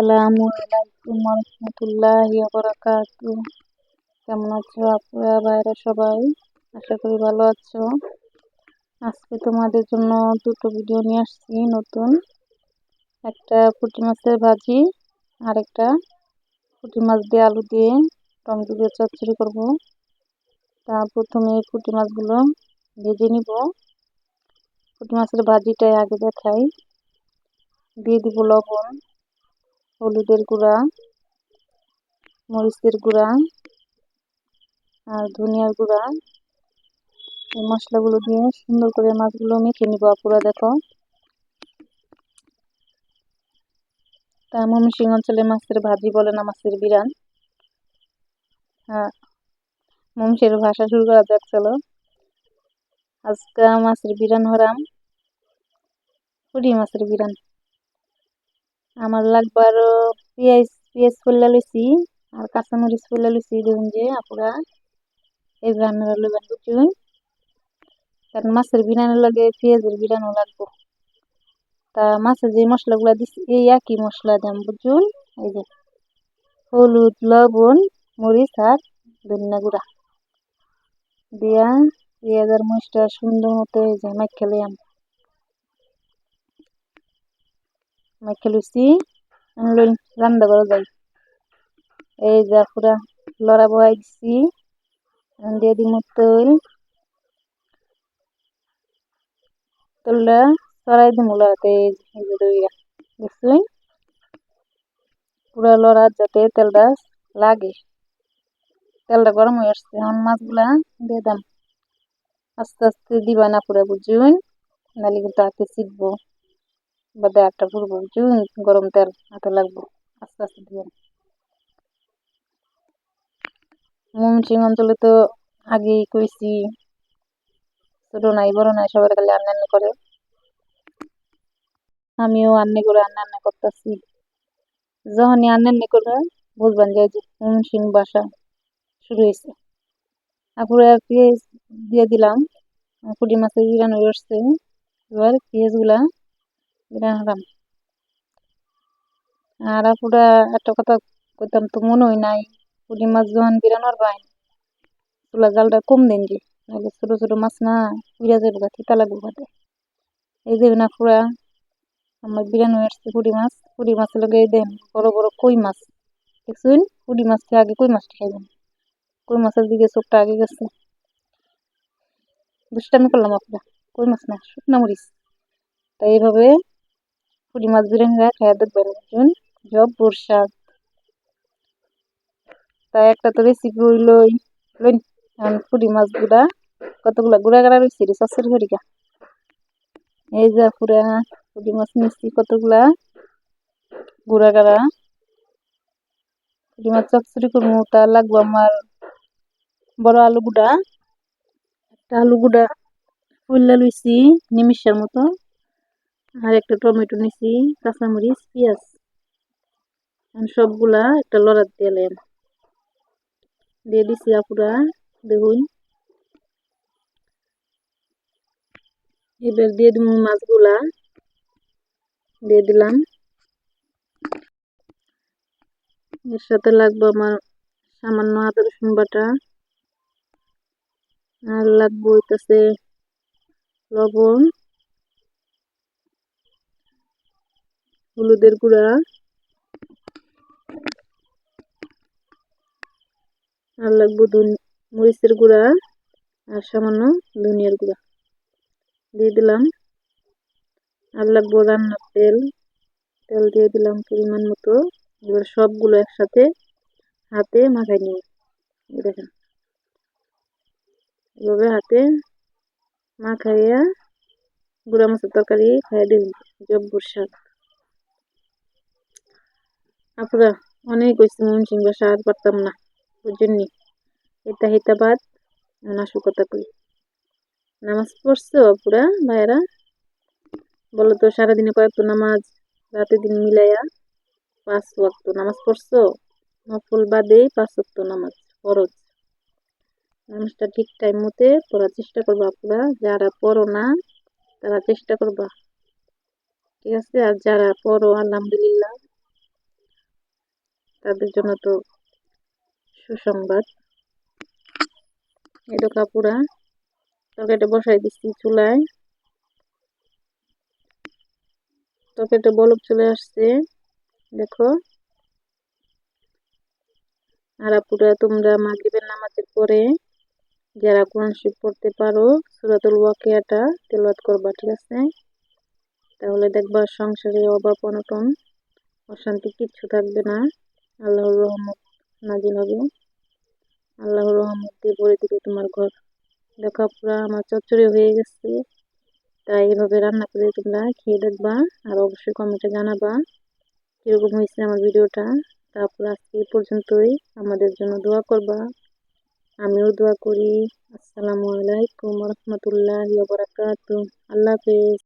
আসসালামু আলাইকুম রহমতুল্লাহি বারাকাতু কেমন আছো আপনারা ভাইরা সবাই? আশা করি ভালো আছো। আজকে তোমাদের জন্য দুটো ভিডিও নিয়ে আসছি, নতুন। একটা পুঁটি মাছের ভাজি আর একটা পুঁটি মাছ দিয়ে আলু দিয়ে টমেটো দিয়ে চচ্চড়ি করব। তা প্রথমে পুঁটি মাছগুলো ভেজে নিব। পুঁটি মাছের ভাজিটাই আগে দেখাই। দিয়ে দিব লবণ। হলুদের গুঁড়া, মরিচের গুঁড়া আর ধনিয়ার গুঁড়া। এই মশলাগুলো দিয়ে সুন্দর করে মাছগুলো মেখে নিব আপুরা, দেখো। তা ময়মনসিংহ অঞ্চলে মাছের ভাজি বলে না, মাছের বিরান হ্যাঁ মমসের ভাষা শুরু করা যাক, চলো। আজকে মাছের বিরান হরাম। পুরি মাছের বিরান আমার লাগবে আরও পেঁয়াজ পেঁয়াজ ফুল্লা লইছি, আর কাঁচামরিচ ফুল্লা লইছি দেখুন যে আপুরা। এই রান্নাটা লইবেন বুঝুন কারণ মাছের বিরানের লাগে পেঁয়াজের বিরানও লাগবো। তা মাছের যে মশলাগুলো দিচ্ছি এই একই মশলা দাম বুঝুন। এই যে হলুদ, লবণ, মরিচ আর ধনিয়া গুঁড়া। দিয়া পেঁয়াজ আর মরিচটা সুন্দর মতো এই যে মাইখা আমি লইন রান্না করা যাই এই যা পুরা লড়া বহাই দিছি দিয়ে দিম তৈল তৈলটা সরাই দিম লড়াতে এই বুঝছেন পুরা লড়া যাতে তেলটা লাগে তেলটা গরম হয়ে আসছে এখন মাছগুলা দিয়ে দাম আস্তে আস্তে দিবা না পুরা বুঝুন নাহলে কিন্তু হাতে ছিটবো বা একটা পুরবো বুঝুন গরম তেল, হাতে লাগবো। আস্তে আস্তে দিবেন। ময়মনসিংহ অঞ্চলে তো আগেই কইছি, ছোট নাই, বড় নাই সবার খালি আন্না করে। আমিও আন্নে করে আন্না আন্না করতেছি। যখনই আন্না করে বুঝবেন যে ময়মনসিংহ বাসা শুরু হয়েছে আপুরে পেঁয়াজ দিয়ে দিলাম। পুঁটি মাছের হয়ে আসছে এবার পেঁয়াজগুলা বিরান হলাম আর আপুরা একটা কথা কইতাম তো মনে হয় নাই পুঁটি মাছ যখন বিরান হরবাই চুলা জালটা কম দেন যে নাহলে ছোট ছোট মাছ না উড়া যাবে তিতা লাগবে ভাতে এই যে না পুরা আমার বিরান আসছে পুঁটি মাছ পুঁটি মাছ লগে দেন বড় বড় কই মাছ দেখছেন পুঁটি মাছকে আগে কই মাছটা খাইবেন কই মাছের দিকে চোখটা আগে গেছে দুষ্টামি করলাম আপনার কই মাছ না শুকনা মরিচ তাই এইভাবে পুঁটি মাছ বিরিয়ানি খাইয়া দেখবেন বুঝুন জব বর্ষাদ তাই একটা তো রেসিপি হইলই লইন পুঁটি মাছ গুড়া কতগুলা গুড়া গাড়া রয়েছে রে সসের ঘরিকা এই যে পুরা পুঁটি মাছ নিচ্ছি কতগুলা গুড়া গাড়া। পুঁটি মাছ চকচুরি করব তা লাগবো আমার বড় আলু গুঁড়া একটা আলু গুঁড়া ফুললা লুইছি, নিমিষের মতো। আর একটা টমেটো নিছি, কাঁচামরিচ, পেঁয়াজ। সবগুলা একটা লড়াত দিলাম দিয়ে দিছি আপুরা দেখুন এবার দিয়ে দিব মাছগুলা। দিয়ে দিলাম। এর সাথে লাগবে আমার সামান্য আদা, রসুন বাটা। আর লাগবো হইতেছে লবণ। হলুদের গুঁড়া। আর লাগবো মরিচের গুঁড়া আর সামান্য ধনিয়ার গুঁড়া। দিয়ে দিলাম। আর লাগবো রান্নার তেল। তেল দিয়ে দিলাম পরিমাণ মতো। এবার সবগুলো একসাথে হাতে মাখাই নিয়ে দেখেন। এভাবে হাতে মাখাইয়া গুঁড়া মাছের তরকারি খাইয়া দিন জব্বর শাক আপনারা অনেক হয়েছে মনসিং বাসা আর পারতাম না, বুঝেননি। এটা হিতাবাদ নাশু কথা কই নামাজ পড়ছো পুরা ভাইয়েরা? বলো তো, সারাদিনে কয়েকত নামাজ, রাতে দিন মিলাইয়া পাঁচ ওয়াক্ত নামাজ পড়ছো? নফল বাদে পাঁচ ওয়াক্ত নামাজ, ফরজ। নামাজটা ঠিক টাইম মতে পড়ার চেষ্টা করবা আপনারা যারা পড়ো না, তারা চেষ্টা করবা। ঠিক আছে? আর যারা পড়ো, আলহামদুলিল্লাহ। তাদের জন্য তো সুসংবাদ। এই তো কাপুরা তরকারিটা বসাই দিচ্ছি চুলায়। তরকারিটা বলক চলে আসছে, দেখো। আর আপুরা, তোমরা মাগরিবের নামাজের পরে যারা কোরআন শিব পড়তে পারো, সুরাতুল ওয়াকিয়াটা তেলাওয়াত করবা, ঠিক আছে? তাহলে দেখবা সংসারে অভাব, অনটন, অশান্তি কিচ্ছু থাকবে না। আল্লাহর রহমত নাজিল হবে। আল্লাহর রহমত দিয়ে ভরে দিবে তোমার ঘর দেখো পুরা আমার চচ্চড়ি হয়ে গেছে। তাই এভাবে রান্না করে তোমরা খেয়ে দেখবা আর অবশ্যই কমেন্টে জানাবা কীরকম হয়েছে আমার ভিডিওটা। তারপর আজকে পর্যন্তই। আমাদের জন্য দোয়া করবা। আমিও দোয়া করি। আসসালামু আলাইকুম রহমতুল্লাহ বারাকাতু আল্লাহ হাফেজ।